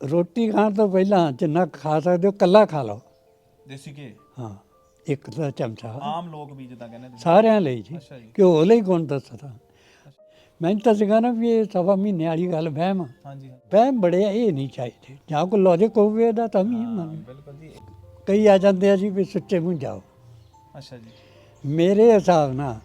ਰੋਟੀ ਖਾਣ ਤੋਂ ਪਹਿਲਾਂ ਜਿੰਨਾ ਖਾ ਸਕਦੇ ਹੋ ਕੱਲਾ ਖਾ ਲਓ। ਦੇਸੀ ਘੇ? ਹਾਂ ਇੱਕ ਦਾ ਚਮਚਾ। ਆਮ ਲੋਕ ਵੀ ਜਿੱਦਾਂ ਕਹਿੰਦੇ ਤੁਸੀਂ ਸਾਰਿਆਂ ਲਈ ਜੀ। ਅੱਛਾ ਜੀ। ਘਿਓ ਲਈ ਗੁਣ ਦੱਸਦਾ। ਮੈਨੂੰ ਤਾਂ ਸੀਗਾ ਨਾ ਵੀ ਇਹ ਸਵਾ ਮਹੀਨੇ ਵਾਲੀ ਗੱਲ ਵਹਿਮ। ਆ। ਹਾਂਜੀ। ਹਾਂ ਵਹਿਮ ਬੜੇ ਆ, ਇਹ ਨਹੀਂ ਚਾਹੀਦੇ। ਜਾਂ ਕੋਈ ਲੌਜਿਕ ਹੋਵੇ ਇਹਦਾ ਤਾਂ ਵੀ ਮੰਨ। ਬਿਲਕੁਲ ਜੀ। ਕਈ ਆ ਜਾਂਦੇ ਆ ਜੀ ਵੀ ਸੁੱਚੇ ਮੂੰਹ ਜਾਓ। ਅੱਛਾ ਜੀ। ਮੇਰੇ ਹਿਸਾਬ ਨਾਲ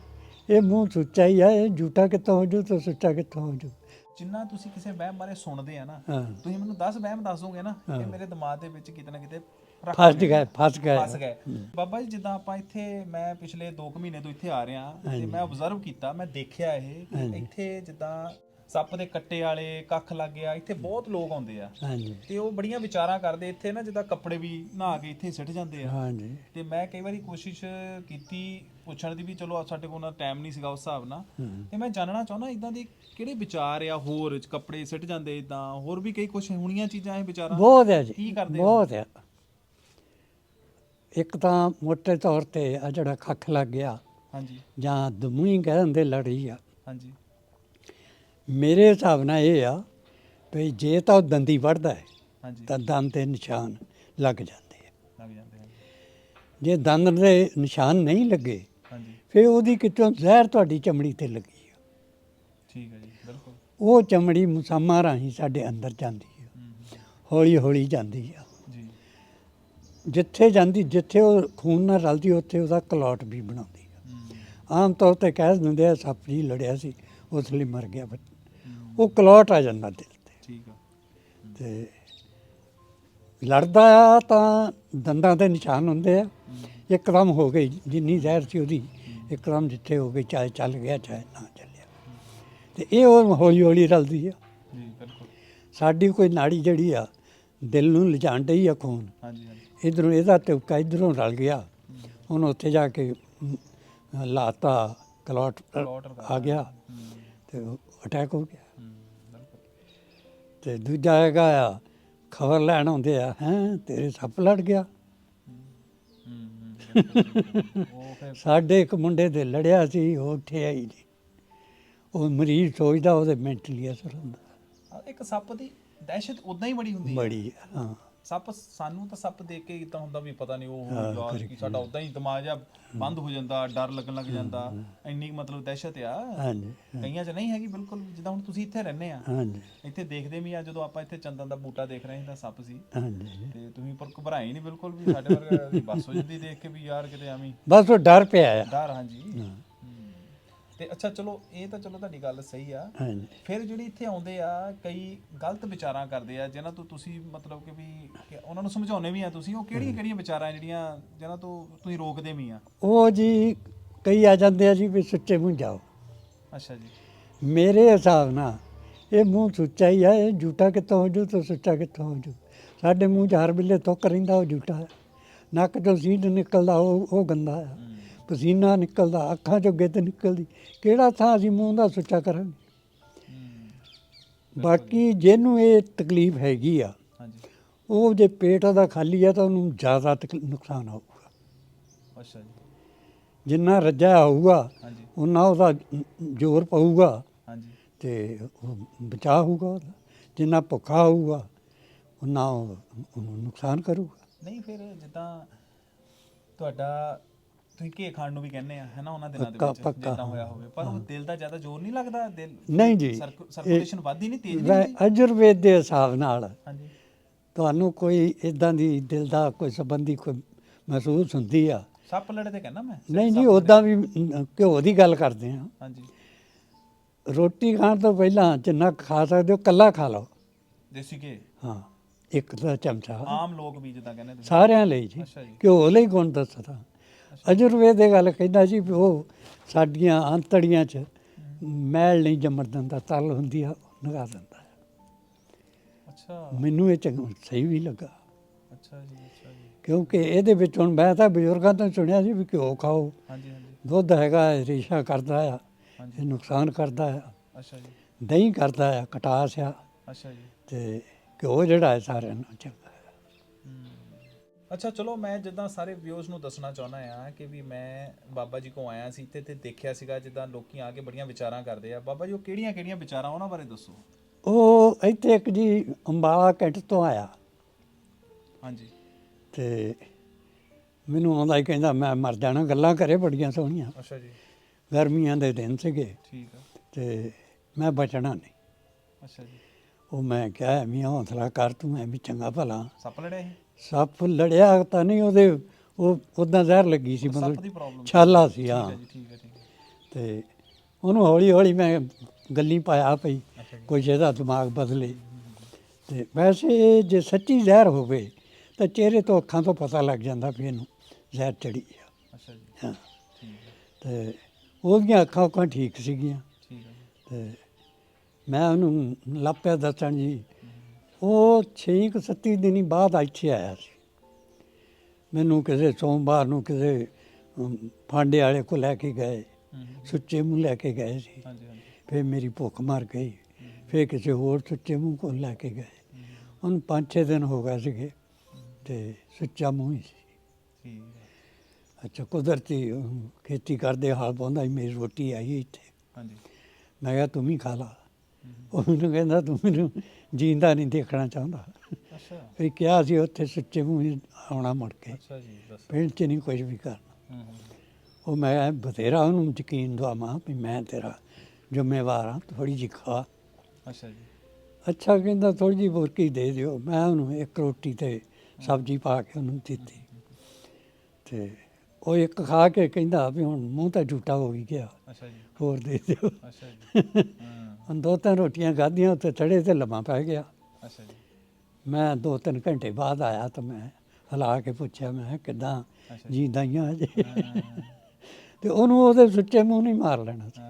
ਇਹ ਮੂੰਹ ਸੁੱਚਾ ਹੀ ਆ ਇਹ ਝੂਠਾ ਕਿੱਥੋਂ ਹੋ ਜੂ ਤਾਂ ਸੁੱਚਾ ਕਿੱਥੋਂ ਹੋ ਜੂ? ਜਿੰਨਾ ਤੁਸੀਂ ਕਿਸੇ ਵਹਿਮ ਬਾਰੇ ਸੁਣਦੇ ਆ ਨਾ ਹਾਂ। ਤੁਸੀਂ ਮੈਨੂੰ 10 ਵਹਿਮ ਦੱਸ ਦੋਗੇ ਨਾ ਇਹ ਮੇਰੇ ਦਿਮਾਗ ਦੇ ਵਿੱਚ ਕਿਤੇ ਨਾ ਕਿਤੇ ਰੱਖ ਫਸ ਗਏ ਫਸ ਗਏ। ਫਸ ਗਏ। ਬਾਬਾ ਜੀ ਜਿੱਦਾਂ ਆਪਾਂ ਇੱਥੇ ਮੈਂ ਪਿਛਲੇ 2 ਮਹੀਨੇ ਤੋਂ ਇੱਥੇ ਆ ਰਿਹਾ ਤੇ ਮੈਂ ਆਬਜ਼ਰਵ ਕੀਤਾ ਮੈਂ ਦੇਖਿਆ ਇਹ ਕਿ ਇੱਥੇ ਜਿੱਦਾਂ ਸੱਪ ਦੇ ਕੱਟੇ ਵਾਲੇ ਕੱਖ ਲੱਗ ਗਿਆ ਇੱਥੇ ਬਹੁਤ ਲੋਕ ਆਉਂਦੇ ਆ। ਹਾਂਜੀ। ਤੇ ਉਹ ਬੜੀਆਂ ਵਿਚਾਰਾਂ ਕਰਦੇ ਇੱਥੇ ਨਾ ਜਿੱਦਾਂ ਕੱਪੜੇ ਵੀ ਨਹਾ ਕੇ ਇੱਥੇ ਸਿੱਟ ਜਾਂਦੇ ਆ। ਹਾਂਜੀ। ਤੇ ਮੈਂ ਕਈ ਵਾਰੀ ਕੋਸ਼ਿਸ਼ ਕੀਤੀ ਪੁੱਛਣ ਦੀ ਵੀ ਚਲੋ ਸਾਡੇ ਕੋਲ ਨਾ ਟਾਈਮ ਨਹੀਂ ਸੀਗਾ ਉਸ ਹਿਸਾਬ ਨਾਲ। ਤੇ ਮੈਂ ਜਾਣਨਾ ਚਾਹੁੰਦਾ ਇਦਾਂ ਦੇ ਕਿਹੜੇ ਵਿਚਾਰ ਆ ਹੋਰ ਕੱਪੜੇ ਸਿੱਟ ਜਾਂਦੇ ਇਦਾਂ ਹੋਰ ਵੀ ਕਈ ਕੁਝ ਹੋਣੀਆਂ ਚੀਜ਼ਾਂ ਇਹ ਵਿਚਾਰਾਂ? ਬਹੁਤ ਹੈ ਜੀ। ਕੀ ਕਰਦੇ ਹੋ? ਬਹੁਤ ਹੈ ਇੱਕ ਤਾਂ ਮੋٹے ਤੌਰ ਤੇ ਆ ਜਿਹੜਾ ਖੱਖ ਲੱਗ ਗਿਆ। ਹਾਂਜੀ। ਜਾਂ ਦਮੂਈ ਕਹਿ ਦਿੰਦੇ ਲੜੀ ਆ। ਹਾਂਜੀ। ਮੇਰੇ ਹਿਸਾਬ ਨਾਲ ਇਹ ਆ ਵੀ ਜੇ ਤਾਂ ਉਹ ਦੰਦੀ ਵੜਦਾ ਹੈ ਹਾਂਜੀ। ਤਾਂ ਦੰਦ ਤੇ ਨਿਸ਼ਾਨ ਲੱਗ ਜਾਂਦੇ ਆ। ਲੱਗ ਜਾਂਦੇ ਹਨ ਜੇ ਦੰਦ ਦੇ ਨਿਸ਼ਾਨ ਨਹੀਂ ਲੱਗੇ ਫਿਰ ਉਹਦੀ ਕਿਤੋਂ ਜ਼ਹਿਰ ਤੁਹਾਡੀ ਚਮੜੀ ਤੇ ਲੱਗੀ ਆ। ਠੀਕ ਹੈ ਜੀ ਬਿਲਕੁਲ। ਉਹ ਚਮੜੀ ਮੁਸਾਮਾ ਰਾਹੀਂ ਸਾਡੇ ਅੰਦਰ ਜਾਂਦੀ ਆ। ਹੂੰ, ਹੌਲੀ ਹੌਲੀ ਜਾਂਦੀ ਆ। ਜੀ। ਜਿੱਥੇ ਜਾਂਦੀ ਜਿੱਥੇ ਉਹ ਖੂਨ ਨਾਲ ਰਲਦੀ ਉੱਥੇ ਉਹਦਾ ਕਲੌਟ ਵੀ ਬਣਾਉਂਦੀ ਆ। ਹੂੰ, ਆਮ ਤੌਰ ਤੇ ਕਹਿ ਦਿੰਦੇ ਆ ਸੱਪ ਜੀ ਲੜਿਆ ਸੀ ਉਸ ਲਈ ਮਰ ਗਿਆ ਉਹ ਕਲੌਟ ਆ ਜਾਂਦਾ ਦਿਲ ਤੇ। ਠੀਕ ਆ। ਤੇ ਲੜਦਾ ਆ ਤਾਂ ਦੰਦਾਂ ਤੇ ਨਿਸ਼ਾਨ ਹੁੰਦੇ ਆ। ਇੱਕਦਮ ਹੋ ਗਈ ਜਿੰਨੀ ਜ਼ਹਿਰ ਸੀ ਉਹਦੀ ਇੱਕਦਮ ਜਿੱਥੇ ਹੋ ਗਈ ਚਾਹੇ ਚੱਲ ਗਿਆ ਚਾਹੇ ਨਾ ਚੱਲਿਆ। ਤੇ ਇਹ ਉਹ ਹੌਲੀ ਹੌਲੀ ਰਲਦੀ ਆ। ਜੀ ਬਿਲਕੁਲ। ਸਾਡੀ ਕੋਈ ਨਾੜੀ ਜਿਹੜੀ ਆ ਦਿਲ ਨੂੰ ਲਿਜਾਣ ਡਈ ਆ ਖੂਨ। ਹਾਂਜੀ ਹਾਂਜੀ। ਇਧਰੋਂ ਇਹਦਾ ਟੁਕਾ ਇਧਰੋਂ ਰਲ ਗਿਆ। ਹੁਣ ਉੱਥੇ ਜਾ ਕੇ ਲਾਤਾ ਕਲੌਟ ਆ ਗਿਆ। ਤੇ ਅਟੈਕ ਹੋ ਗਿਆ। ਤੇ ਦੂਜਾ ਹੈਗਾ ਆ ਖਬਰ ਲੈਣ ਆਉਂਦੇ ਆ ਹੈ ਤੇਰੇ ਸੱਪ ਲੜ ਗਿਆ। ਸਾਡੇ ਇੱਕ ਮੁੰਡੇ ਦੇ ਲੜਿਆ ਸੀ ਉਹ ਉੱਠਿਆ ਹੀ ਨਹੀਂ ਉਹ ਮਰੀਜ਼ ਸੋਚਦਾ ਉਹਦੇ ਮੈਂਟਲੀ ਅਸਰ ਹੁੰਦਾ। ਇੱਕ ਸੱਪ ਦੀ ਦਹਿਸ਼ਤ ਉਦਾਂ ਹੀ ਬੜੀ ਹੁੰਦੀ ਹੈ। ਬੜੀ ਹਾਂ। ਸੱਪ ਸਾਨੂੰ ਤਾਂ ਸੱਪ ਦੇਖ ਕੇ ਇਦਾਂ ਹੁੰਦਾ ਵੀ ਪਤਾ ਨਹੀਂ ਉਹ ਹਾਂ, ਯਾਰ ਫਿਰ ਕੀ ਸਾਡਾ ਉਦਾਂ ਹੀ ਦਿਮਾਗ ਜਿਹਾ ਬੰਦ ਹੋ ਜਾਂਦਾ ਡਰ ਲੱਗਣ ਲੱਗ ਜਾਂਦਾ। ਇੰਨੀ ਮਤਲਬ ਦਹਿਸ਼ਤ ਆ। ਹਾਂਜੀ ਕਈਆਂ 'ਚ ਨਹੀਂ ਹੈਗੀ ਬਿਲਕੁਲ ਜਿੱਦਾਂ ਹੁਣ ਤੁਸੀਂ ਇੱਥੇ ਰਹਿੰਦੇ ਆ। ਹਾਂਜੀ। ਇੱਥੇ ਦੇਖਦੇ ਵੀ ਆ ਜਦੋਂ ਆਪਾਂ ਇੱਥੇ ਚੰਦਨ ਦਾ ਬੂਟਾ ਦੇਖ ਰਹੇ ਸੀ ਤਾਂ ਸੱਪ ਸੀ। ਹਾਂਜੀ ਤੇ ਤੁਸੀਂ ਪਰ ਘਬਰਾਏ ਨਹੀਂ ਬਿਲਕੁਲ ਵੀ ਸਾਡੇ ਵਰਗਾ ਬਸ ਹੋ ਜਾਂਦੀ ਦੇਖ ਕੇ ਵੀ ਯਾਰ ਕਿਤੇ ਐਵੇਂ। ਬਸ ਉਹ ਡਰ ਪਿਆ ਆ। ਡਰ ਹਾਂਜੀ। ਤੇ ਅੱਛਾ ਚਲੋ ਇਹ ਤਾਂ ਚਲੋ ਤੁਹਾਡੀ ਗੱਲ ਸਹੀ ਆ। ਹਾਂਜੀ। ਫਿਰ ਜਿਹੜੀ ਇੱਥੇ ਆਉਂਦੇ ਆ ਕਈ ਗਲਤ ਵਿਚਾਰਾਂ ਕਰਦੇ ਆ ਜਿਨ੍ਹਾਂ ਤੋਂ ਤੁਸੀਂ ਮਤਲਬ ਕਿ ਵੀ ਕਿ ਉਹਨਾਂ ਨੂੰ ਸਮਝਾਉਣੇ ਵੀ ਆ ਤੁਸੀਂ ਉਹ ਕਿਹੜੀਆਂ ਕਿਹੜੀਆਂ ਵਿਚਾਰਾਂ ਜਿਹੜੀਆਂ ਜਿਨ੍ਹਾਂ ਤੋਂ ਤੁਸੀਂ ਰੋਕਦੇ ਵੀ ਆ? ਉਹ ਜੀ ਕਈ ਆ ਜਾਂਦੇ ਆ ਜੀ ਵੀ ਸੁੱਚੇ ਮੂੰਹ ਜਾਓ। ਅੱਛਾ ਜੀ। ਮੇਰੇ ਹਿਸਾਬ ਨਾਲ ਇਹ ਮੂੰਹ ਸੁੱਚਾ ਹੀ ਆ ਇਹ ਝੂਠਾ ਕਿੱਥੋਂ ਹੋ ਜੂ ਤਾਂ ਸੁੱਚਾ ਕਿੱਥੋਂ ਹੋ ਜੂ? ਸਾਡੇ ਮੂੰਹ 'ਚ ਹਰ ਵੇਲੇ ਤੁੱਕ ਰਹਿੰਦਾ ਉਹ ਹੈ ਨੱਕ ਚੋਂ ਸੀਡ ਨਿਕਲਦਾ ਉਹ ਉਹ ਗੰਦਾ ਆ। ਪਸੀਨਾ ਨਿਕਲਦਾ ਅੱਖਾਂ 'ਚੋਂ ਗਿੱਤ ਨਿਕਲਦੀ। ਕਿਹੜਾ ਥਾਂ ਅਸੀਂ ਮੂੰਹ ਦਾ ਸੁੱਚਾ ਕਰਾਂਗੇ? ਬਾਕੀ ਜਿਹਨੂੰ ਇਹ ਤਕਲੀਫ ਹੈਗੀ ਆ ਉਹ ਜੇ ਪੇਟ ਉਹਦਾ ਖਾਲੀ ਆ ਤਾਂ ਉਹਨੂੰ ਜ਼ਿਆਦਾ ਨੁਕਸਾਨ ਹੋਊਗਾ। ਅੱਛਾ ਜੀ। ਜਿੰਨਾ ਰੱਜਾ ਹੋਊਗਾ ਹਾਂਜੀ। ਉਨਾ ਉਹਦਾ ਜ਼ੋਰ ਪਊਗਾ। ਹਾਂਜੀ। ਤੇ ਉਹ ਬਚਾਅ ਹੋਊਗਾ ਉਹਦਾ। ਜਿੰਨਾ ਭੁੱਖਾ ਹੋਊਗਾ ਉਨਾ ਉਹ ਉਹਨੂੰ ਨੁਕਸਾਨ ਕਰੂਗਾ। ਨਹੀਂ ਫਿਰ ਜਿੱਦਾਂ ਤੁਹਾਡਾ ਤੁਸੀਂ ਘੇ ਖਾਣ ਨੂੰ ਵੀ ਕਹਿੰਦੇ ਆ ਹੈਨਾ ਉਹਨਾਂ ਦਿਨਾਂ ਦੇ ਪੱਕਾ- ਵਿੱਚ ਪੱਕਾ, ਜਿੱਦਾਂ ਹੋਇਆ ਹੋਵੇ। ਪਰ ਉਹ ਦਿਲ ਦਾ ਜ਼ਿਆਦਾ ਜ਼ੋਰ ਨਹੀਂ ਲੱਗਦਾ? ਦਿਲ ਨਹੀਂ ਜੀ। ਸਰਕੂਲੇਸ਼ਨ ਵੱਧਦੀ ਨਹੀਂ ਤੇਜ਼ ਨਹੀਂ ਵੈ ਹੁੰਦੀ? ਅਜੁਰਵੇਦ ਦੇ ਹਿਸਾਬ ਨਾਲ ਹਾਂਜੀ। ਤੁਹਾਨੂੰ ਕੋਈ ਇਦਾਂ ਦੀ ਦਿਲ ਦਾ ਕੋਈ ਸੰਬੰਧੀ ਕੋਈ ਮਹਿਸੂਸ ਹੁੰਦੀ ਆ? ਸੱਪ ਲੜੇ ਤੇ ਕਹਿੰਦਾ ਮੈਂ? ਨਹੀਂ ਜੀ। ਉਦਾਂ ਵੀ ਅਮ, ਘਿਓ ਦੀ ਗੱਲ ਕਰਦੇ ਆ। ਹਾਂਜੀ। ਰੋਟੀ ਖਾਣ ਤੋਂ ਪਹਿਲਾਂ ਜਿੰਨਾ ਖਾ ਸਕਦੇ ਹੋ ਕੱਲਾ ਖਾ ਲਓ। ਦੇਸੀ ਘੇ? ਹਾਂ ਇੱਕ ਦਾ ਚਮਚਾ। ਆਮ ਲੋਕ ਵੀ ਜਿੱਦਾਂ ਕਹਿੰਦੇ ਤੁਸੀਂ। ਸਾਰਿਆਂ ਲਈ ਜੀ। ਅੱਛਾ ਜੀ। ਘਿਓ ਲਈ ਗੁਣ ਦੱਸਦਾ। ਅਜੁਰਵੇਦ ਇਹ ਗੱਲ ਕਹਿੰਦਾ ਜੀ ਉਹ ਸਾਡੀਆਂ ਆਂਤੜੀਆਂ 'ਚ ਮੈਲ ਨਹੀਂ ਜੰਮਣ ਦਿੰਦਾ ਤਲ ਹੁੰਦੀ ਆ ਨਗਾ ਦਿੰਦਾ। ਅੱਛਾ। ਮੈਨੂੰ ਇਹ ਚੰਗਾ ਸਹੀ ਵੀ ਲੱਗਾ। ਅੱਛਾ ਜੀ ਅੱਛਾ ਜੀ। ਕਿਉਂਕਿ ਇਹਦੇ ਵਿੱਚ ਹੁਣ ਮੈਂ ਤਾਂ ਬਜ਼ੁਰਗਾਂ ਤੋਂ ਸੁਣਿਆ ਸੀ ਵੀ ਘਿਓ ਖਾਓ। ਹਾਂਜੀ ਹਾਂਜੀ। ਦੁੱਧ ਹੈਗਾ ਰੇਸ਼ਾ ਕਰਦਾ ਆ ਇਹ ਨੁਕਸਾਨ ਕਰਦਾ ਆ। ਅੱਛਾ ਜੀ। ਦਹੀਂ ਕਰਦਾ ਆ ਕਟਾਸ ਆ। ਅੱਛਾ ਜੀ। ਤੇ ਘਿਓ ਜਿਹੜਾ ਹੈ ਸਾਰਿਆਂ ਨੂੰ ਚੰਗਾ। ਅੱਛਾ ਚਲੋ ਮੈਂ ਜਿੱਦਾਂ ਸਾਰੇ ਵਿਊਜ਼ ਨੂੰ ਦੱਸਣਾ ਚਾਹੁੰਦਾ ਆ ਕਿ ਵੀ ਮੈਂ ਬਾਬਾ ਜੀ ਕੋ ਆਇਆ ਸੀ ਇੱਥੇ ਤੇ ਦੇਖਿਆ ਸੀਗਾ ਜਿੱਦਾਂ ਲੋਕੀ ਆ ਕੇ ਬੜੀਆਂ ਵਿਚਾਰਾਂ ਕਰਦੇ ਆ। ਬਾਬਾ ਜੀ ਉਹ ਕਿਹੜੀਆਂ ਕਿਹੜੀਆਂ ਵਿਚਾਰਾਂ ਉਹਨਾਂ ਬਾਰੇ ਦੱਸੋ? ਉਹ ਇੱਥੇ ਇੱਕ ਜੀ ਅੰਬਾਲਾ ਕੈਂਟ ਤੋਂ ਆਇਆ। ਹਾਂਜੀ। ਤੇ ਮੈਨੂੰ ਆਉਂਦਾ ਹੀ ਕਹਿੰਦਾ ਮੈਂ ਮਰ ਜਾਣਾ ਗੱਲਾਂ ਕਰੇ ਬੜੀਆਂ ਸੋਹਣੀਆਂ। ਅੱਛਾ ਜੀ। ਗਰਮੀਆਂ ਦੇ ਦਿਨ ਸੀਗੇ। ਠੀਕ ਆ। ਤੇ ਮੈਂ ਬਚਣਾ ਨਹੀਂ। ਅੱਛਾ ਜੀ। ਉਹ ਮੈਂ ਕਿਹਾ ਵੀ ਹੌਸਲਾ ਕਰ ਤੂੰ ਐ ਵੀ ਚੰਗਾ ਭਲਾ। ਸੱਪ ਲੜਿਆ ਸੱਪ ਲੜਿਆ ਤਾਂ ਨਹੀਂ ਉਹਦੇ ਉਹ ਉਦਾਂ ਜ਼ਹਿਰ ਲੱਗੀ ਸੀ ਸੱਪ ਦੀ ਮਤਲਬ ਪ੍ਰੋਬਲਮ ਛਾਲਾ ਸੀ ਹਾਂ ਜੀ ਠੀਕ ਹੈ ਠੀਕ ਹੈ। ਤੇ ਉਹਨੂੰ ਹੌਲੀ ਹੌਲੀ ਮੈਂ ਗੱਲੀ ਪਾਇਆ ਪਈ ਅੱਛਾ ਜੀ। ਕੁਝ ਇਹਦਾ ਦਿਮਾਗ ਬਦਲੇ। ਤੇ ਵੈਸੇ ਜੇ ਸੱਚੀ ਜ਼ਹਿਰ ਹੋਵੇ ਤਾਂ ਚਿਹਰੇ ਤੋਂ ਅੱਖਾਂ ਤੋਂ ਪਤਾ ਲੱਗ ਜਾਂਦਾ ਵੀ ਇਹਨੂੰ ਜ਼ਹਿਰ ਚੜੀ ਆ। ਅੱਛਾ ਜੀ। ਹਾਂ। ਠੀਕ ਹੈ। ਤੇ ਉਹਦੀਆਂ ਅੱਖਾਂ ਉੱਖਾਂ ਠੀਕ ਸੀਗੀਆਂ। ਠੀਕ ਹੈ ਜੀ। ਤੇ ਮੈਂ ਉਹਨੂੰ ਲਾਪਿਆ ਦੱਸਣ ਜੀ ਉਹ ਛੇ ਕੁ ਸੱਤੀ ਦਿਨੀ ਬਾਅਦ ਇੱਥੇ ਆਇਆ ਸੀ। ਮੈਨੂੰ ਕਿਸੇ ਸੋਮਵਾਰ ਨੂੰ ਕਿਸੇ ਫਾਂਡੇ ਵਾਲੇ ਕੋ ਲੈ ਕੇ ਗਏ। ਸੁੱਚੇ ਮੂੰਹ ਲੈ ਕੇ ਗਏ ਸੀ। ਫਿਰ ਮੇਰੀ ਭੁੱਖ ਮਰ ਗਈ। ਫਿਰ ਕਿਸੇ ਹੋਰ ਸੁੱਚੇ ਮੂੰਹ ਕੋਲ ਲੈ ਕੇ ਗਏ। ਉਹਨੂੰ ਪੰਜ ਛੇ ਦਿਨ ਹੋ ਗਏ ਸੀਗੇ ਤੇ ਸੁੱਚਾ ਮੂੰਹ ਹੀ ਸੀ। ਅੱਛਾ ਕੁਦਰਤੀ ਖੇਤੀ ਕਰਦੇ ਹਾਲ ਪਾਉਂਦਾ ਮੇਰੀ ਰੋਟੀ ਆਈ ਇੱਥੇ। ਹਾਂਜੀ। ਮੈਂ ਕਿਹਾ ਤੂੰ ਵੀ ਖਾ ਲਾ। ਉਹ ਮੈਨੂੰ ਕਹਿੰਦਾ ਤੂੰ ਮੈਨੂੰ ਜੀਂਦਾ ਨਹੀਂ ਦੇਖਣਾ ਚਾਹੁੰਦਾ। ਅੱਛਾ। ਵੀ ਕਿਹਾ ਸੀ ਉੱਥੇ ਸੁੱਚੇ ਮੂੰਹ ਹੀ ਆਉਣਾ ਮੁੜ ਕੇ। ਅੱਛਾ ਜੀ ਦੱਸ। ਪਿੰਡ 'ਚ ਨਹੀਂ ਕੁਝ ਵੀ ਕਰਨਾ। ਹੂੰ ਹੂੰ। ਉਹ ਮੈਂ ਬਥੇਰਾ ਉਹਨੂੰ ਯਕੀਨ ਦਵਾਵਾਂ ਵੀ ਮੈਂ ਤੇਰਾ ਜ਼ਿੰਮੇਵਾਰ ਹਾਂ ਥੋੜੀ ਜਿਹੀ ਖਾ। ਅੱਛਾ ਜੀ। ਅੱਛਾ ਕਹਿੰਦਾ ਥੋੜੀ ਜਿਹੀ ਬੁਰਕੀ ਦੇ ਦਿਓ। ਮੈਂ ਉਹਨੂੰ ਇੱਕ ਰੋਟੀ ਤੇ ਸਬਜ਼ੀ ਪਾ ਕੇ ਉਹਨੂੰ ਦਿੱਤੀ। ਤੇ ਉਹ ਇੱਕ ਖਾ ਕੇ ਕਹਿੰਦਾ ਵੀ ਹੁਣ ਮੂੰਹ ਤਾਂ ਝੂਟਾ ਹੋ ਹੀ ਗਿਆ। ਅੱਛਾ ਜੀ। ਹੋਰ ਦੇ ਦਿਓ। ਅੱਛਾ ਜੀ। ਹਾਂ। ਦੋ ਤਿੰਨ ਰੋਟੀਆਂ ਖਾਧੀਆਂ ਉੱਤੇ ਚੜੇ ਤੇ ਲੰਮਾ ਪੈ ਗਿਆ। ਅੱਛਾ ਜੀ। ਮੈਂ ਦੋ ਤਿੰਨ ਘੰਟੇ ਬਾਅਦ ਆਇਆ ਤਾਂ ਮੈਂ ਹਲਾ ਕੇ ਪੁੱਛਿਆ ਮੈਂ ਕਿਦਾਂ ਜੀਂਦਾ ਹੀ ਆ ਤੇ ਉਹਨੂੰ ਉਹਦੇ ਸੁੱਚੇ ਮੂੰਹ ਨਹੀਂ ਮਾਰ ਲੈਣਾ ਸੀ।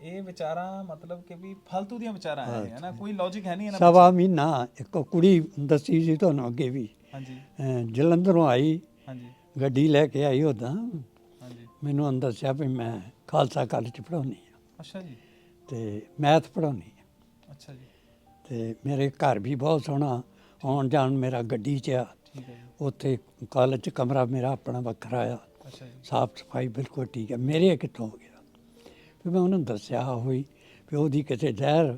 ਇਹ ਵਿਚਾਰਾਂ ਮਤਲਬ ਕਿ ਵੀ ਫालतू ਦੀਆਂ ਵਿਚਾਰਾਂ ਹੈ ਹੈ ਨਾ? ਕੋਈ ਲੌਜੀਕ ਹੈ ਨਹੀਂ ਇਹਨਾਂ ਸਵਾ ਮਹੀਨਾ ਇੱਕ ਕੁੜੀ ਦੱਸੀ ਸੀ ਤੁਹਾਨੂੰ ਅੱਗੇ ਵੀ। ਹਾਂਜੀ। ਜਲੰਧਰੋਂ ਆਈ। ਹਾਂਜੀ। ਗੱਡੀ ਲੈ ਕੇ ਆਈ ਉਦਾਂ ਹਾਂਜੀ। ਮੈਨੂੰ ਉਹਨੇ ਦੱਸਿਆ ਵੀ ਮੈਂ ਖਾਲਸਾ ਕਾਲਜ ਪੜਾਉਣੀ ਅੱਛਾ ਜੀ। ਤੇ ਮੈਥ ਪੜਾਉਣੀ ਅੱਛਾ ਜੀ। ਤੇ ਮੇਰੇ ਘਰ ਵੀ ਬਹੁਤ ਸੋਹਣਾ ਆਉਣ ਜਾਣ ਮੇਰਾ ਗੱਡੀ 'ਚ ਆ। ਠੀਕ ਹੈ ਜੀ। ਉੱਥੇ ਕਾਲਜ 'ਚ ਕਮਰਾ ਮੇਰਾ ਆਪਣਾ ਵੱਖਰਾ ਆ। ਅੱਛਾ ਜੀ। ਸਾਫ਼ ਸਫ਼ਾਈ ਬਿਲਕੁਲ ਠੀਕ ਹੈ। ਮੇਰੇ ਕਿੱਥੋਂ ਹੋ ਗਿਆ? ਫਿਰ ਮੈਂ ਉਹਨੂੰ ਦੱਸਿਆ ਹੋਈ ਵੀ ਉਹਦੀ ਕਿਸੇ ਜ਼ਹਿਰ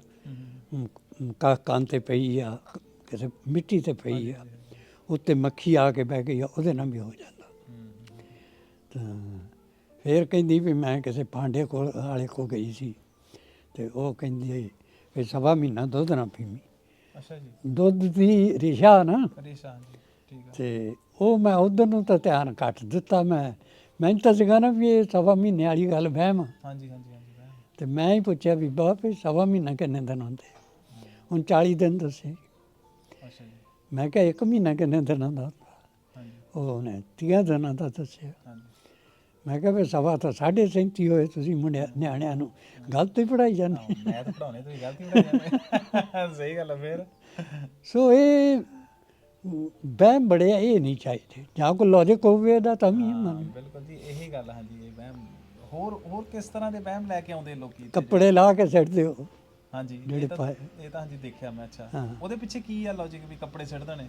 ਕਾ ਕੰਨ ਤੇ ਪਈ ਆ ਕਿਸੇ ਮਿੱਟੀ ਤੇ ਪਈ ਆ। ਉੱਤੇ ਮੱਖੀ ਆ ਕੇ ਬਹਿ ਗਈ ਆ ਉਹਦੇ ਨਾਲ ਵੀ ਹੋ ਜਾਂਦਾ। ਤਾਂ ਫਿਰ ਕਹਿੰਦੀ ਵੀ ਮੈਂ ਕਿਸੇ ਪਾਂਡੇ ਕੋਲ ਵਾਲੇ ਕੋ ਗਈ ਸੀ। ਤੇ ਉਹ ਕਹਿੰਦੀ ਵੀ ਸਵਾ ਮਹੀਨਾ ਦੁੱਧ ਨਾ ਪੀਵੀਂ। ਅੱਛਾ ਜੀ। ਦੁੱਧ ਦੀ ਰਿਸ਼ਾ ਨਾ। ਪਰੇਸ਼ਾਨ ਜੀ ਠੀਕ ਹੈ ਤੇ ਉਹ ਮੈਂ ਉਧਰ ਨੂੰ ਤਾਂ ਧਿਆਨ ਘੱਟ ਦਿੱਤਾ ਮੈਂ। ਮੈਨੂੰ ਤਾਂ ਸੀਗਾ ਨਾ ਵੀ ਇਹ ਸਵਾ ਮਹੀਨੇ ਵਾਲੀ ਗੱਲ ਵਹਿਮ। ਹਾਂਜੀ ਹਾਂਜੀ ਹਾਂਜੀ ਮੈਂ- ਤੇ ਮੈਂ ਹੀ ਪੁੱਛਿਆ ਵੀ ਬਾਪ ਇਹ ਸਵਾ ਮਹੀਨਾ ਕਿੰਨੇ ਦਿਨ ਹੁੰਦੇ? ਹੁਣ 40 ਦਿਨ ਦੱਸੇ। ਅੱਛਾ ਜੀ। ਮੈਂ ਕਿਹਾ ਇੱਕ ਮਹੀਨਾ ਕਿੰਨੇ ਦਿਨਾਂ ਦਾ ਉਹਨੇ 30 ਦਿਨਾਂ ਦਾ ਦੱਸਿਆ। ਹਾਂਜੀ। ਮੈਂ ਕਿਹਾ ਵੀ ਸਵਾ ਤਾਂ 37 ਹੋਏ ਤੁਸੀਂ ਮੁੰਡਿਆਂ ਨਿਆਣਿਆਂ ਨੂੰ। ਗਲਤ ਹੀ ਪੜਾਈ ਜਾਂਦੇ। ਮੈਂ ਤਾਂ ਪੜਾਉਣੇ ਤੁਸੀਂ ਗਲਤੀ ਬਣਾਈ ਸਹੀ ਗੱਲ ਹੈ ਫਿਰ। ਸੋ ਇਹ ਬਹਿਮ ਬੜਿਆ ਇਹ ਨਹੀਂ ਚਾਹੀਦੇ। ਜਾਂ ਕੋਈ ਲੌਜਿਕ ਹੋਵੇ ਇਹਦਾ ਤਾਂ ਵੀ ਹਾਂ, ਮੰਨ। ਬਿਲਕੁਲ ਜੀ ਇਹੀ ਗੱਲ ਹਾਂਜੀ ਇਹ ਵਹਿਮ। ਹੋਰ ਹੋਰ ਕਿਸ ਤਰ੍ਹਾਂ ਦੇ ਵਹਿਮ ਲੈ ਕੇ ਆਉਂਦੇ ਲੋਕੀ? ਕੱਪੜੇ ਲਾ ਕੇ ਸਿੱਟ ਦਿਓ ਹਾਂਜੀ ਜਿਹੜੇ ਪਾਏ। ਇਹ ਤਾਂ ਹਾਂਜੀ ਦੇਖਿਆ ਮੈਂ ਅੱਛਾ। ਹਾਂ। ਉਹਦੇ ਪਿੱਛੇ ਕੀ ਆ ਲੌਜੀਕ ਵੀ ਕੱਪੜੇ ਸਿੱਟਦੇ ਨੇ?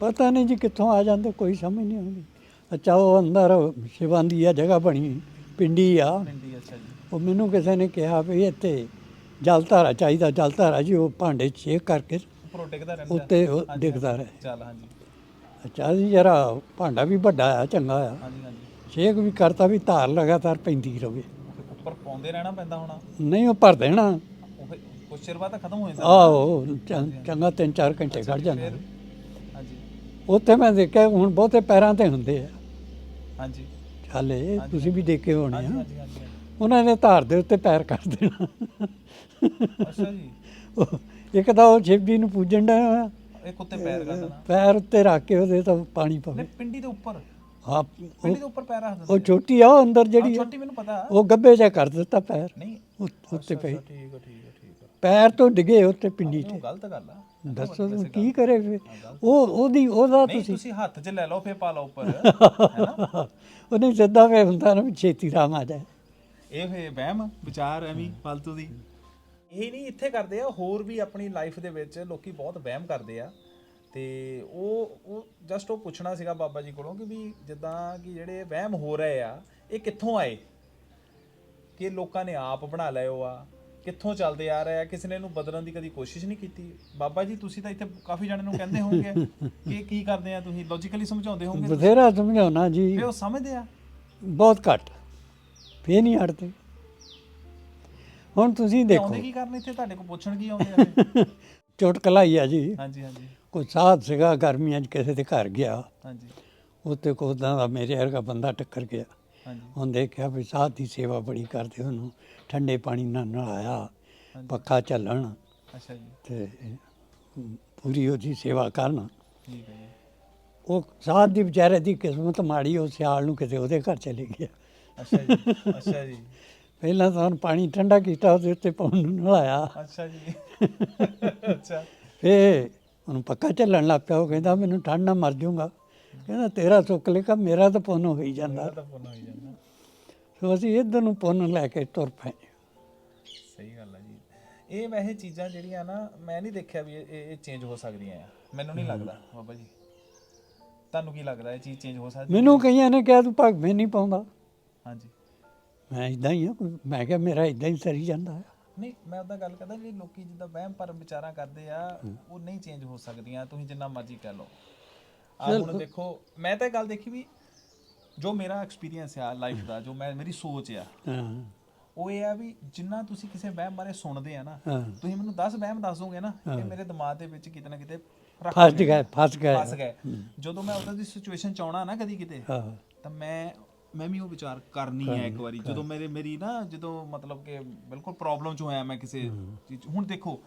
ਪਤਾ ਨਹੀਂ ਜੀ ਕਿੱਥੋਂ ਆ ਜਾਂਦੇ ਕੋਈ ਸਮਝ ਨਹੀਂ ਆਉਂਦੀ। ਅੱਛਾ ਉਹ ਅੰਦਰ ਸ਼ਿਵਾਂਦੀ ਆ ਜਗ੍ਹਾ ਬਣੀ ਪਿੰਡੀ ਆ। ਪਿੰਡੀ ਅੱਛਾ ਜੀ। ਉਹ ਮੈਨੂੰ ਕਿਸੇ ਨੇ ਕਿਹਾ ਵੀ ਇੱਥੇ ਜਲ ਧਾਰਾ ਚਾਹੀਦਾ ਜਲ ਧਾਰਾ ਜੀ ਉਹ ਭਾਂਡੇ ਛੇਕ ਕਰਕੇ ਉੱਪਰੋਂ ਡਿੱਗਦਾ ਰਹਿੰਦਾ। ਉੱਤੇ ਉਹ ਹਾਂਜੀ, ਡਿੱਗਦਾ ਹਾਂਜੀ। ਰਹੇ। ਚੱਲ ਹਾਂਜੀ। ਅੱਛਾ ਜੀ ਜਰਾ ਭਾਂਡਾ ਵੀ ਵੱਡਾ ਆ ਚੰਗਾ ਆ। ਹਾਂਜੀ ਹਾਂਜੀ। ਛੇਕ ਵੀ ਕਰਤਾ ਵੀ ਧਾਰ ਲਗਾਤਾਰ ਪੈਂਦੀ ਰਵੇ। ਤੇ ਉੱਪਰ ਪਾਉਂਦੇ ਰਹਿਣਾ ਪੈਂਦਾ ਹੋਣਾ। ਨਹੀਂ ਉਹ ਭਰ ਦੇਣਾ। ਉਹ ਫਿਰ ਕੁਛ ਚਿਰ ਬਾਅਦ ਤਾਂ ਖਤਮ ਹੋ ਜਾਂਦਾ। ਆਹੋ ਚੰ- ਚੰਗਾ 3-4 ਘੰਟੇ ਕੱਢ ਜਾਂਦਾ ਫਿਰ ਹਾਂਜੀ। ਉੱਥੇ ਮੈਂ ਦੇਖਿਆ ਹੁਣ ਬਹੁਤੇ ਪੈਰਾਂ ਤੇ ਹੁੰਦੇ ਆ। ਹਾਂਜੀ। ਹਾਲੇ ਤੁਸੀਂ ਵੀ ਦੇਖੇ ਹੋਣੇ ਆ। ਹਾਂਜੀ ਹਾਂਜੀ ਹਾਂਜੀ। ਉਹਨਾਂ ਨੇ ਧਾਰ ਦੇ ਉੱਤੇ ਪੈਰ ਕਰ ਦੇਣਾ। ਅੱਛਾ ਜੀ। ਉਹ- ਇੱਕ ਤਾਂ ਉਹ ਸ਼ਿਵਜੀ ਨੂੰ ਪੂਜਣ ਦਾ ਇਹ ਕੁੱਤੇ ਪੈਰ ਕਰ ਦੇਣਾ। ਪੈਰ ਉੱਤੇ ਰੱਖ ਕੇ ਉਹਦੇ ਤਾਂ ਪਾਣੀ ਪਵੇ। ਨਹੀਂ ਪਿੰਡੀ ਦੇ ਉੱਪਰ। ਹਾਂ ਪਿੰਡੀ ਉਹ- ਦੇ ਉੱਪਰ ਪੈਰ ਰੱਖ ਉਹ ਦਿੰਦੇ ਛੋਟੀ ਆ ਉਹ ਅੰਦਰ ਜਿਹੜੀ ਛੋਟੀ ਮੈਨੂੰ ਪਤਾ। ਉਹ ਗੱਬੇ ਜਿਹਾ ਕਰ ਦਿੱਤਾ ਪੈਰ। ਨਹੀਂ ਉੱਤੇ ਪਈ। ਠੀਕ ਹੈ ਠੀਕ ਪੈਰ ਤੋਂ ਡਿੱਗੇ ਉੱਤੇ ਪਿੰਡੀ ਤੇ ਗਲਤ ਗੱਲ ਆ। ਦੱਸੋ ਤੂੰ ਕੀ ਕਰੇ ਫਿਰ? ਉਹ ਉਹਦੀ ਉਹਦਾ ਨਹੀਂ ਤੁਸੀਂ ਤੁਸੀਂ ਹੱਥ 'ਚ ਲੈ ਲਓ ਫੇਰ ਪਾ ਲਓ ਉੱਪਰ ਹੈਨਾ ਉਹਨੇ ਸਿੱਧਾ ਵੇ ਹੁੰਦਾ ਨਾ ਛੇਤੀ ਰਾਮ ਆ ਜਾਏ। ਇਹ ਫੇ ਵਹਿਮ ਵਿਚਾਰ ਐਵੇਂ ਫालतू ਦੀ। ਇਹ ਨਹੀਂ ਇੱਥੇ ਕਰਦੇ ਆ ਹੋਰ ਵੀ ਆਪਣੀ ਲਾਈਫ ਦੇ ਵਿੱਚ ਲੋਕੀ ਬਹੁਤ ਵਹਿਮ ਕਰਦੇ ਆ। ਤੇ ਉਹ ਉਹ ਜਸਟ ਉਹ ਪੁੱਛਣਾ ਸੀਗਾ ਬਾਬਾ ਜੀ ਕੋਲੋਂ ਕਿ ਵੀ ਜਿੱਦਾਂ ਕਿ ਜਿਹੜੇ ਵਹਿਮ ਹੋ ਰਹੇ ਆ ਇਹ ਕਿੱਥੋਂ ਆਏ? ਕਿ ਲੋਕਾਂ ਨੇ ਆਪ ਬਣਾ ਲਏ ਉਹ ਆ। ਕਿੱਥੋਂ ਚੱਲਦੇ ਆ ਰਿਹਾ ਕਿਸੇ ਨੇ ਇਹਨੂੰ ਬਦਲਣ ਦੀ ਕਦੀ ਕੋਸ਼ਿਸ਼ ਨਹੀਂ ਕੀਤੀ। ਬਾਬਾ ਜੀ ਤੁਸੀਂ ਤਾਂ ਇੱਥੇ ਕਾਫੀ ਜਣੇ ਨੂੰ ਕਹਿੰਦੇ ਹੋਵੋਗੇ ਕਿ ਕੀ ਕਰਦੇ ਆ ਤੁਸੀਂ ਲੌਜੀਕਲੀ ਸਮਝਾਉਂਦੇ ਹੋਵੋਗੇ ਬਥੇਰਾ ਸਮਝਾਉਣਾ ਜੀ। ਫੇ ਉਹ ਸਮਝਦੇ ਆ। ਬਹੁਤ ਘੱਟ। ਫੇਰ ਨਹੀਂ ਹਟਦੇ। ਹੁਣ ਤੁਸੀਂ ਦੇਖੋ। ਆਉਂਦੇ ਕੀ ਕਰਨ ਇੱਥੇ? ਤੁਹਾਡੇ ਕੋਲ ਪੁੱਛਣ ਕੀ ਆਉਂਦੇ ਆ ਇਹ? ਚੁਟਕਲਾ ਹੀ ਆ ਜੀ। ਹਾਂਜੀ ਹਾਂਜੀ। ਕੋਈ ਸਾਧ ਸੀਗਾ ਗਰਮੀਆਂ 'ਚ ਕਿਸੇ ਦੇ ਘਰ ਗਿਆ। ਹਾਂਜੀ। ਉੱਤੇ ਕੋਦਾਂ ਦਾ ਮੇਰੇ ਵਰਗਾ ਬੰਦਾ ਟੱਕਰ ਗਿਆ। ਹਾਂਜੀ। ਉਹਨੇ ਦੇਖਿਆ ਵੀ ਸਾਧ ਦੀ ਸੇਵਾ ਬੜੀ ਕਰਦੇ ਉਹਨੂੰ। ਠੰਡੇ ਪਾਣੀ ਨਾਲ ਨਲਾਇਆ ਪੱਖਾ ਚੱਲਣ ਅੱਛਾ ਜੀ। ਤੇ ਪੂਰੀ ਉਹਦੀ ਸੇਵਾ ਕਰਨ। ਠੀਕ ਹੈ ਜੀ। ਉਹ ਸਾਧ ਦੀ ਵਿਚਾਰੇ ਦੀ ਕਿਸਮਤ ਮਾੜੀ ਉਹ ਸਿਆਲ ਨੂੰ ਕਿਤੇ ਉਹਦੇ ਘਰ ਚਲੇ ਗਿਆ। ਅੱਛਾ ਜੀ ਅੱਛਾ ਜੀ। ਪਹਿਲਾਂ ਤਾਂ ਪਾਣੀ ਠੰਡਾ ਕੀਤਾ ਉਹਦੇ ਉੱਤੇ ਪਾਉਣ ਨੂੰ ਨਲਾਇਆ ਅੱਛਾ ਜੀ। ਅੱਛਾ। ਫੇ ਉਹਨੂੰ ਪੱਕਾ ਚੱਲਣ ਲੱਗ ਪਿਆ ਉਹ ਕਹਿੰਦਾ ਮੈਨੂੰ ਠੰਡ ਨਾਲ ਮਰ ਜਾਊਗਾ। ਕਹਿੰਦਾ ਤੇਰਾ ਸੁੱਕ ਲੇਗਾ ਮੇਰਾ ਤਾਂ ਪੁੰਨ ਹੋਈ ਜਾਂਦਾ। ਮੇਰਾ ਤਾਂ ਪੁੰਨ ਹੋਈ ਜਾਂਦਾ। ਸੋ ਅਸੀਂ ਇੱਧਰ ਨੂੰ ਪੁੰਨ ਲੈ ਕੇ ਤੁਰ ਪਏ। ਸਹੀ ਗੱਲ ਹੈ ਜੀ। ਇਹ ਵੈਸੇ ਚੀਜ਼ਾਂ ਜਿਹੜੀਆਂ ਨਾ ਮੈਂ ਨਹੀਂ ਦੇਖਿਆ ਵੀ ਇਹ ਇਹ ਚੇਂਜ ਹੋ ਸਕਦੀਆਂ ਆ। ਮੈਨੂੰ ਨਹੀਂ ਲੱਗਦਾ ਬਾਬਾ ਜੀ। ਤੁਹਾਨੂੰ ਕੀ ਲੱਗਦਾ ਇਹ ਚੀਜ਼ ਚੇਂਜ ਹੋ ਸਕਦੀ? ਮੈਨੂੰ ਕਈਆਂ ਨੇ ਕਿਹਾ ਤੂੰ ਭਗਵੇਂ ਨਹੀਂ ਪਾਉਂਦਾ। ਹਾਂਜੀ। ਮੈਂ ਇਦਾਂ ਹੀ ਆ ਮੈਂ ਕਿਹਾ ਮੇਰਾ ਇਦਾਂ ਹੀ ਸਰੀ ਜਾਂਦਾ ਹੈ ਨਹੀਂ ਮੈਂ ਉਹਦਾ ਗੱਲ ਕਰਦਾ ਜਿਹੜੇ ਲੋਕੀ ਜਿੱਦਾਂ ਵਹਿਮ ਭਰਮ ਵਿਚਾਰਾਂ ਕਰਦੇ ਆ ਉਹ ਨਹੀਂ ਚੇਂਜ ਹੋ ਸਕਦੀਆਂ ਤੁਸੀਂ ਜਿੰਨਾ ਮਰਜ਼ੀ ਕਹਿ ਲਓ। ਆ ਹੁਣ ਦੇਖੋ ਮੈਂ ਤਾਂ ਇਹ ਗੱਲ ਦੇਖੀ ਵੀ ਜੋ ਮੇਰਾ ਐਕਸਪੀਰੀਅੰਸ ਆ ਲਾਈਫ ਦਾ ਜੋ ਮੈਂ ਮੇਰੀ ਸੋਚ ਆ ਹਾਂ। ਉਹ ਇਹ ਆ ਵੀ ਜਿੰਨਾ ਤੁਸੀਂ ਕਿਸੇ ਵਹਿਮ ਬਾਰੇ ਸੁਣਦੇ ਆ ਨਾ ਹਾਂ। ਤੁਸੀਂ ਮੈਨੂੰ 10 ਵਹਿਮ ਦੱਸ ਦੋਗੇ ਨਾ ਇਹ ਮੇਰੇ ਦਿਮਾਗ ਦੇ ਵਿੱਚ ਕਿਤੇ ਨਾ ਕਿਤੇ ਰੱਖ ਫਸ ਗਏ ਫਸ ਗਏ। ਫਸ ਗਏ। ਜਦੋਂ ਮੈਂ ਉਦੋਂ ਦੀ ਸਿਚੁਏਸ਼ਨ ਚ ਆਉਣਾ ਨਾ ਕਦੀ ਕਿਤੇ ਹਾਂ। ਤਾਂ ਮੈਂ ਮੈਂ ਵੀ ਉਹ ਵਿਚਾਰ ਕਰਨੀ ਹੈ। ਇੱਕ ਵਾਰੀ। ਜਦੋਂ ਮੇਰੇ ਮੇਰੀ ਨਾ ਜਦੋਂ ਮਤਲਬ ਕਿ ਬਿਲਕੁਲ ਪ੍ਰੋਬਲਮ ਚ ਹੋਇਆ ਮੈਂ ਕਿਸੇ ਚੀਜ਼ 'ਚ। ਹੁਣ ਦੇਖੋ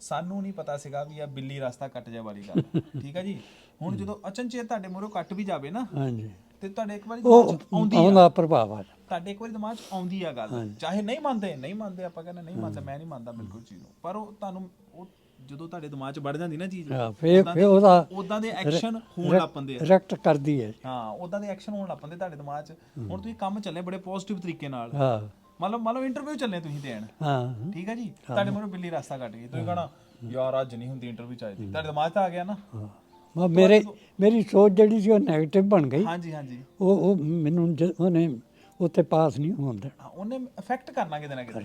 ਸਾਨੂੰ ਨਹੀਂ ਪਤਾ ਸੀਗਾ ਵੀ ਆ ਬਿੱਲੀ ਰਸਤਾ ਕੱਟ ਜਾ ਵਾਲੀ ਗੱਲ। ਠੀਕ ਹੈ ਜੀ? ਹੁਣ ਜਦੋਂ ਅਚਨਚੇਤ ਤੁਹਾਡੇ ਮੂਹਰੋਂ ਕੱਟ ਵੀ ਜਾਵੇ ਨਾ ਹਾਂਜੀ। ਤੇ ਤੁਹਾਡੇ ਇੱਕ ਵਾਰੀ ਦਿਮਾਗ 'ਚ ਆਉਂਦੀ ਆ। ਆਉਂਦਾ ਪ੍ਰਭਾਵ ਆ। ਤੁਹਾਡੇ ਇੱਕ ਵਾਰੀ ਦਿਮਾਗ 'ਚ ਆਉਂਦੀ ਆ ਗੱਲ। ਚਾਹੇ ਨਹੀਂ ਮੰਨਦੇ ਨਹੀਂ ਮੰਨਦੇ ਆਪਾਂ ਕਹਿੰਦੇ ਨਹੀਂ ਮੰਨਦੇ ਮੈਂ ਨਹੀਂ ਮੰਨਦਾ ਬਿਲਕੁਲ ਚੀਜ਼ ਨੂੰ। ਪਰ ਉਹ ਤੁਹਾਨੂੰ ਉਹ ਜਦੋਂ ਤੁਹਾਡੇ ਦਿਮਾਗ 'ਚ ਵੜ ਜਾਂਦੀ ਨਾ ਚੀਜ਼ ਹਾਂ, ਫੇਰ ਫੇਰ ਉਹਦਾ ਉਦਾਂ ਦੇ ਐਕਸ਼ਨ ਹੋਣ ਲੱਗ ਪੈਂਦੇ ਆ। ਰੈਕਟ ਕਰਦੀ ਹੈ ਹਾਂ ਉਦਾਂ ਦੇ ਐਕਸ਼ਨ ਹੋਣ ਲੱਗ ਪੈਂਦੇ ਤੁਹਾਡੇ ਦਿਮਾਗ 'ਚ। ਹੁਣ ਤੁਸੀਂ ਕੰਮ ਚੱਲੇ ਬੜੇ ਪੋਜ਼ਿਟਿਵ ਤਰੀਕੇ ਨਾਲ। ਹਾਂ। ਮਤਲਬ ਮੰਨ ਲਓ ਇੰਟਰਵਿਊ ਚੱਲੇ ਤੁਸੀਂ ਦੇਣ। ਹਾਂ। ਠੀਕ ਹੈ ਜੀ? ਤੁਹਾਡੇ ਮੂਹਰੇ ਬਿੱਲੀ ਰਸਤਾ ਕੱਟ ਗਈ। ਤੁਸੀਂ ਕਹਣਾ ਯਾਰ ਅੱਜ ਨਹੀਂ ਹੁੰਦੀ ਇੰਟਰਵਿਊ ਚਾਹੀਦੀ ਤੁਹਾਡੇ ਦਿਮਾਗ 'ਚ ਆ ਗਿਆ ਨਾ। ਹਾਂ। ਮੈਂ ਮੇਰੇ ਮੇਰੀ ਸੋਚ ਜਿਹੜੀ ਸੀ ਉਹ 네ਗੇਟਿਵ ਬਣ ਗਈ। ਹਾਂਜੀ ਹਾਂਜੀ। ਉਹ ਉਹ ਮੈਨੂੰ ਜ- ਉਹਨੇ ਉੱਥੇ ਪਾਸ ਨਹੀਂ ਹੋਣ ਦੇਣਾ। ਹਾਂ, ਉਹਨੇ ਇਫੈਕਟ ਕਰਨਾ ਕਿਤੇ ਨਾ ਕਿਤੇ।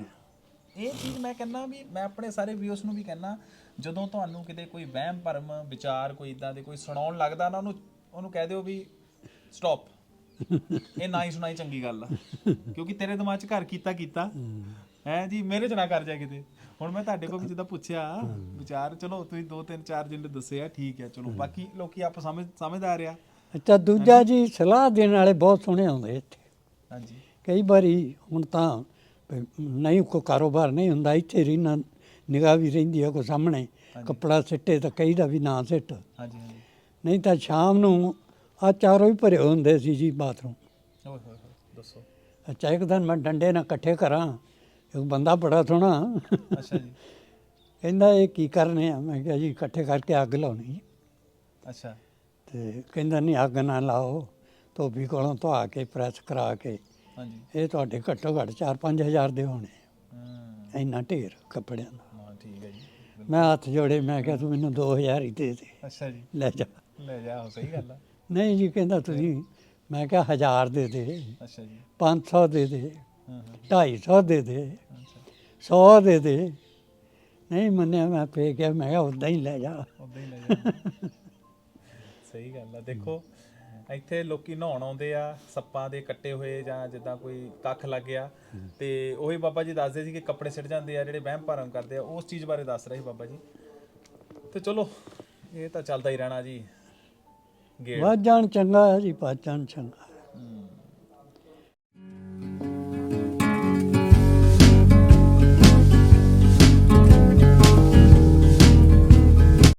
ਇਹ ਚੀਜ਼ ਮੈਂ ਕਹਿੰਦਾ ਵੀ ਮੈਂ ਆਪਣੇ ਸਾਰੇ ਵਿਊਸ ਨੂੰ ਵੀ ਕਹਿੰਦਾ ਜਦੋਂ ਤੁਹਾਨੂੰ ਕਿਤੇ ਕੋਈ ਵਹਿਮ ਭਰਮ ਵਿਚਾਰ ਕੋਈ ਇਦਾਂ ਦੇ ਕੋਈ ਸੁਣਾਉਣ ਲੱਗਦਾ ਨਾ ਉਹਨੂੰ ਉਹਨੂੰ ਕਹਿ ਦਿਓ ਵੀ ਸਟਾਪ ਇਹ ਨਾ ਹੀ ਸੁਣਾਈ ਚੰਗੀ ਗੱਲ ਆ। ਕਿਉਂਕਿ ਤੇਰੇ ਦਿਮਾਗ 'ਚ ਘਰ ਕੀਤਾ ਕੀਤਾ ਹੈ ਜੀ ਮੇਰੇ 'ਚ ਨਾ ਕਰ ਜਾ ਕਿਤੇ। ਹੁਣ ਮੈਂ ਤੁਹਾਡੇ ਕੋਲ ਵੀ ਜਿੱਦਾਂ ਪੁੱਛਿਆ ਵਿਚਾਰ ਚਲੋ ਤੁਸੀਂ ਦੋ ਤਿੰਨ ਚਾਰ ਜਿੰਨੇ ਦੱਸੇ ਆ ਠੀਕ ਹੈ ਚਲੋ ਬਾਕੀ ਲੋਕੀ ਆਪ ਸਮਝ ਸਮਝਦਾਰ ਆ। ਅੱਛਾ ਦੂਜਾ ਜੀ ਸਲਾਹ ਦੇਣ ਵਾਲੇ ਬਹੁਤ ਸੋਹਣੇ ਆਉਂਦੇ ਇੱਥੇ। ਹਾਂਜੀ। ਕਈ ਵਾਰੀ ਹੁਣ ਤਾਂ ਨਹੀਂ ਕੋ ਕਾਰੋਬਾਰ ਨਹੀਂ ਹੁੰਦਾ ਇੱਥੇ ਰਹਿਣਾ ਨਿਗਾਹ ਵੀ ਰਹਿੰਦੀ ਆ ਕੋ ਸਾਹਮਣੇ ਕੱਪੜਾ ਸਿੱਟੇ ਤਾਂ ਕਈ ਦਾ ਵੀ ਨਾ ਸਿੱਟ। ਹਾਂਜੀ ਹਾਂਜੀ। ਨਹੀਂ ਤਾਂ ਸ਼ਾਮ ਨੂੰ ਆ ਚਾਰੋਂ ਹੀ ਭਰੇ ਹੁੰਦੇ ਸੀ ਜੀ ਬਾਥਰੂਮ। ਓਏ ਹੋਏ ਹੋਏ ਦੱਸੋ। ਅੱਛਾ ਇੱਕ ਦਿਨ ਮੈਂ ਡੰਡੇ ਨਾਲ ਇਕੱਠੇ ਕਰਾਂ ਇੱਕ ਬੰਦਾ ਬੜਾ ਸੋਹਣਾ ਅੱਛਾ ਜੀ। ਕਹਿੰਦਾ ਇਹ ਕੀ ਕਰਨੇ ਆ? ਮੈਂ ਕਿਹਾ ਜੀ ਇਕੱਠੇ ਕਰਕੇ ਅੱਗ ਲਾਉਣੀ ਅੱਛਾ। ਤੇ ਕਹਿੰਦਾ ਨਹੀਂ ਅੱਗ ਨਾ ਲਾਓ ਧੋਬੀ ਕੋਲੋਂ ਧਵਾ ਕੇ ਪ੍ਰੈਸ ਕਰਾ ਕੇ। ਹਾਂਜੀ। ਇਹ ਤੁਹਾਡੇ ਘੱਟੋ ਘੱਟ 4-5000 ਦੇ ਹੋਣੇ ਹੂੰ। ਇੰਨਾ ਢੇਰ ਕੱਪੜਿਆਂ ਦਾ। ਹਾਂ ਠੀਕ ਹੈ ਜੀ। ਮੈਂ ਹੱਥ ਜੋੜੇ ਮੈਂ ਕਿਹਾ ਤੂੰ ਮੈਨੂੰ 2000 ਹੀ ਦੇ ਦੇ। ਅੱਛਾ ਜੀ। ਲੈ ਜਾ। ਲੈ ਜਾ ਸਹੀ ਗੱਲ ਆ। ਨਹੀਂ ਜੀ ਕਹਿੰਦਾ ਤੁਸੀਂ ਮੈਂ ਕਿਹਾ 1000 ਦੇ ਦੇ। ਅੱਛਾ ਜੀ। 500 ਦੇ ਦੇ। ਹਾਂ 250 ਦੇ ਦੇ ਅੱਛਾ 100 ਦੇ ਦੇ। ਨਹੀਂ ਮੰਨਿਆ ਮੈਂ ਫੇ ਕਿਹਾ ਮੈਂ ਕਿਹਾ ਉਦਾਂ ਹੀ ਲੈ ਜਾ। ਉਦਾਂ ਹੀ ਲੈ ਜਾ। ਸਹੀ ਗੱਲ ਆ। ਦੇਖੋ ਇੱਥੇ ਲੋਕੀ ਨਹਾਉਣ ਆਉਂਦੇ ਆ ਸੱਪਾਂ ਦੇ ਕੱਟੇ ਹੋਏ ਜਾਂ ਜਿੱਦਾਂ ਕੋਈ ਕੱਖ ਲੱਗ ਗਿਆ। ਤੇ ਉਹੀ ਬਾਬਾ ਜੀ ਦੱਸਦੇ ਸੀ ਕਿ ਕੱਪੜੇ ਸਿੱਟ ਜਾਂਦੇ ਆ ਜਿਹੜੇ ਵਹਿਮ ਭਰਮ ਕਰਦੇ ਆ ਉਸ ਚੀਜ਼ ਬਾਰੇ ਦੱਸ ਰਹੇ ਸੀ ਬਾਬਾ ਜੀ। ਤੇ ਚਲੋ ਇਹ ਤਾਂ ਚੱਲਦਾ ਹੀ ਰਹਿਣਾ ਜੀ। ਗੇੜ। ਵੱਧ ਜਾਣ ਚੰਗਾ ਹੈ ਜੀ ਵੱਧ ਜਾਣ ਚੰਗਾ ਹੈ।